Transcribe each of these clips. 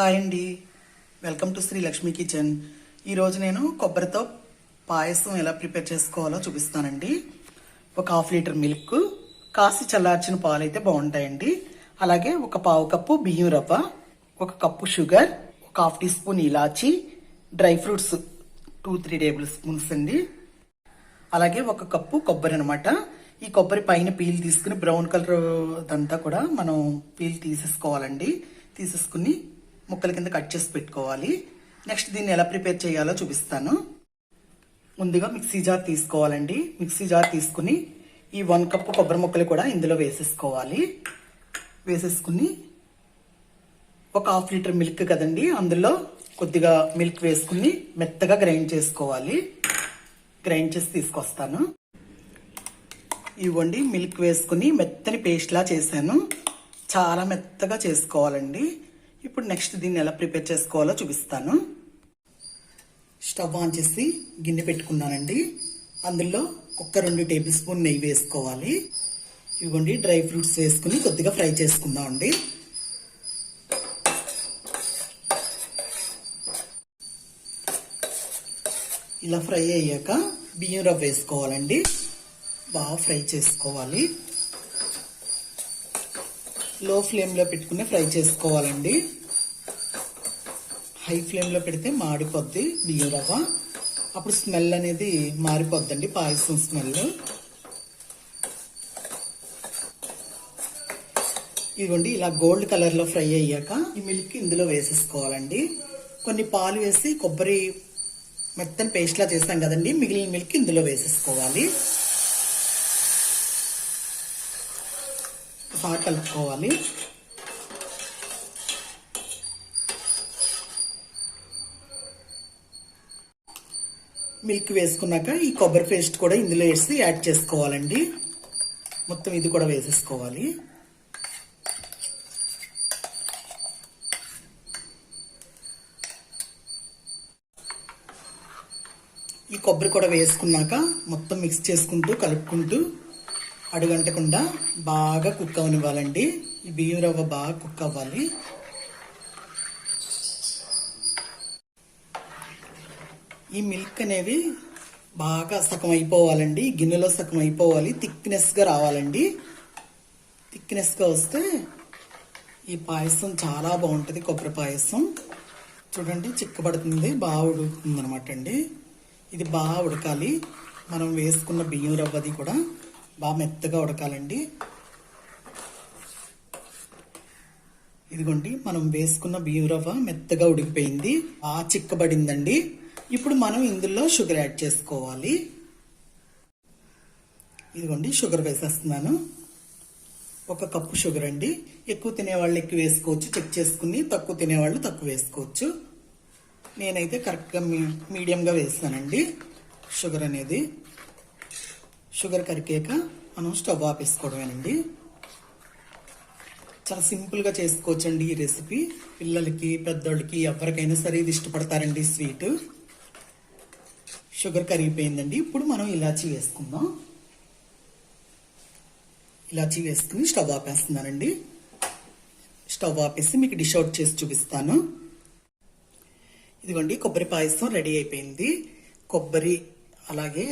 Hi అండి. Welcome to Sri Lakshmi kitchen. ఈరోజు నేను కొబ్బరితో పాయసం ఎలా ప్రిపేర్ చేసుకోవాలో చూపిస్తానండి. ఒక హాఫ్ లీటర్ మిల్క్ కాసి చల్లార్చిన పాలు అయితే బాగుంటాయండి. అలాగే ఒక పావు కప్పు బియ్యం రవ్వ ఒక కప్పు షుగర్ ఒక హాఫ్ టీ స్పూన్ ఇలాచి dry fruits two three tablespoons అండి. అలాగే ఒక కప్పు కొబ్బరి అనమాట ఈ కొబ్బరి పైన పీల్ తీసుకుని బ్రౌన్ కలర్ దంతా కూడా మనం పీల్ తీసేసుకోవాలండి. తీసేసుకుని ముక్కల కింద కట్ చేసి పెట్టుకోవాలి. నెక్స్ట్ దీన్ని ఎలా ప్రిపేర్ చేయాలో చూపిస్తాను. ముందుగా మిక్సీ జార్ తీసుకోవాలండి. మిక్సీ జార్ తీసుకుని ఈ వన్ కప్ కొబ్బరి ముక్కలు కూడా ఇందులో వేసేసుకోవాలి. వేసేసుకుని ఒక హాఫ్ లీటర్ మిల్క్ కదండి అందులో కొద్దిగా మిల్క్ వేసుకుని మెత్తగా గ్రైండ్ చేసుకోవాలి. గ్రైండ్ చేసి తీసుకొస్తాను. ఇవ్వండి మిల్క్ వేసుకుని మెత్తని పేస్ట్లా చేశాను. చాలా మెత్తగా చేసుకోవాలండి. ఇప్పుడు నెక్స్ట్ దీన్ని ఎలా ప్రిపేర్ చేసుకోవాలో చూపిస్తాను. స్టవ్ ఆన్ చేసి గిన్నె పెట్టుకున్నానండి. అందులో ఒక రెండు టేబుల్ స్పూన్ నెయ్యి వేసుకోవాలి. ఇవ్వండి డ్రై ఫ్రూట్స్ వేసుకుని కొద్దిగా ఫ్రై చేసుకుందామండి ఇలా ఫ్రై అయ్యాక బియ్యం రవ్వ వేసుకోవాలండి. బాగా ఫ్రై చేసుకోవాలి. లో ఫ్లేమ్లో పెట్టుకుని ఫ్రై చేసుకోవాలండి. హై ఫ్లేమ్లో పెడితే మాడిపోద్ది బియ్యం రవ్వ. అప్పుడు స్మెల్ అనేది మారిపోద్దండి పాయసం స్మెల్. ఇదిగోండి ఇలా గోల్డ్ కలర్లో ఫ్రై అయ్యాక ఈ మిల్క్ ఇందులో వేసేసుకోవాలండి. కొన్ని పాలు వేసి కొబ్బరి మెత్తని పేస్ట్లా చేస్తాం కదండి మిగిలిన మిల్క్ ఇందులో వేసేసుకోవాలి. బాగా కలుపుకోవాలి మిల్క్ వేసుకున్నాక ఈ కొబ్బరి పేస్ట్ కూడా ఇందులో వేసి యాడ్ చేసుకోవాలండి. మొత్తం ఇది కూడా వేసేసుకోవాలి. ఈ కొబ్బరి కూడా వేసుకున్నాక మొత్తం మిక్స్ చేసుకుంటూ కలుపుకుంటూ అడుగంటకుండా బాగా కుక్ అవనివ్వాలండి. ఈ బియ్యం రవ్వ బాగా కుక్ అవ్వాలి. ఈ మిల్క్ అనేవి బాగా సగం అయిపోవాలండి గిన్నెలో సగం అయిపోవాలి థిక్నెస్గా రావాలండి. థిక్నెస్గా వస్తే ఈ పాయసం చాలా బాగుంటుంది కొబ్బరి పాయసం. చూడండి చిక్కబడుతుంది బాగా ఉడుకుతుంది అనమాట అండి. ఇది బాగా ఉడకాలి. మనం వేసుకున్న బియ్యం రవ్వది కూడా బాగా మెత్తగా ఉడకాలండి. ఇదిగోండి మనం వేసుకున్న బియ్యం రవ్వ మెత్తగా ఉడికిపోయింది. బాగా చిక్కబడిందండి. ఇప్పుడు మనం ఇందులో షుగర్ యాడ్ చేసుకోవాలి. ఇదిగోండి షుగర్ వేసేస్తున్నాను. ఒక కప్పు షుగర్ అండి. ఎక్కువ తినేవాళ్ళు ఎక్కువ వేసుకోవచ్చు. చెక్ చేసుకుని తక్కువ తినేవాళ్ళు తక్కువ వేసుకోవచ్చు. నేనైతే కరెక్ట్గా మీ మీడియంగా వేస్తానండి షుగర్ అనేది. షుగర్ కరిగాక మనం స్టవ్ ఆపేసుకోవడమేనండి. చాలా సింపుల్గా చేసుకోవచ్చండి ఈ రెసిపీ. పిల్లలకి పెద్దోళ్ళకి ఎవరికైనా సరే ఇది ఇష్టపడతారండి స్వీట్. షుగర్ కరిగిపోయిందండి. ఇప్పుడు మనం ఇలాచీ వేసుకుందాం. ఇలాచీ వేసుకుని స్టవ్ ఆపేస్తున్నానండి. స్టవ్ ఆపేసి మీకు డిష్ అవుట్ చేసి చూపిస్తాను. ఇదిగోండి కొబ్బరి పాయసం రెడీ అయిపోయింది. కొబ్బరి అలాగే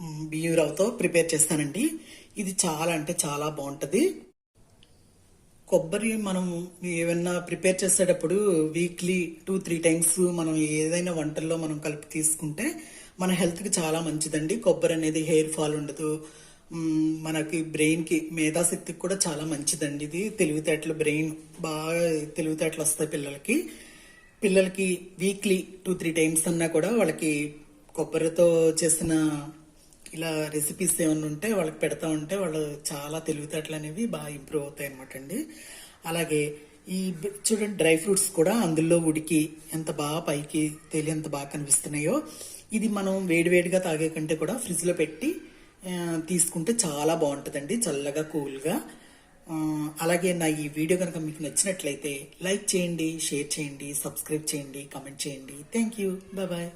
బియ్యం రవ్వతో ప్రిపేర్ చేస్తానండి. ఇది చాలా అంటే చాలా బాగుంటుంది. కొబ్బరి మనం ఏమన్నా ప్రిపేర్ చేసేటప్పుడు వీక్లీ టూ త్రీ టైమ్స్ మనం ఏదైనా వంటల్లో మనం కలిపి తీసుకుంటే మన హెల్త్కి చాలా మంచిదండి. కొబ్బరి అనేది హెయిర్ ఫాల్ ఉండదు. మనకి బ్రెయిన్కి మేధాశక్తికి కూడా చాలా మంచిదండి ఇది. తెలివితేటలు బ్రెయిన్ బాగా తెలివితేటలు వస్తాయి పిల్లలకి. పిల్లలకి వీక్లీ టూ త్రీ టైమ్స్ అన్నా కూడా వాళ్ళకి కొబ్బరితో చేసిన ఇలా రెసిపీస్ ఏమైనా ఉంటే వాళ్ళకి పెడతా ఉంటే వాళ్ళు చాలా తెలివితేటలు అనేవి బాగా ఇంప్రూవ్ అవుతాయి అనమాట అండి. అలాగే ఈ చూడండి డ్రై ఫ్రూట్స్ కూడా అందులో ఉడికి ఎంత బాగా పైకి తేలి ఎంత బాగా కనిపిస్తున్నాయో ఇది మనం వేడివేడిగా తాగే కంటే కూడా ఫ్రిడ్జ్లో పెట్టి తీసుకుంటే చాలా బాగుంటుందండి చల్లగా కూల్గా. అలాగే నా ఈ వీడియో కనుక మీకు నచ్చినట్లయితే లైక్ చేయండి షేర్ చేయండి సబ్స్క్రైబ్ చేయండి కమెంట్ చేయండి. Thank you bye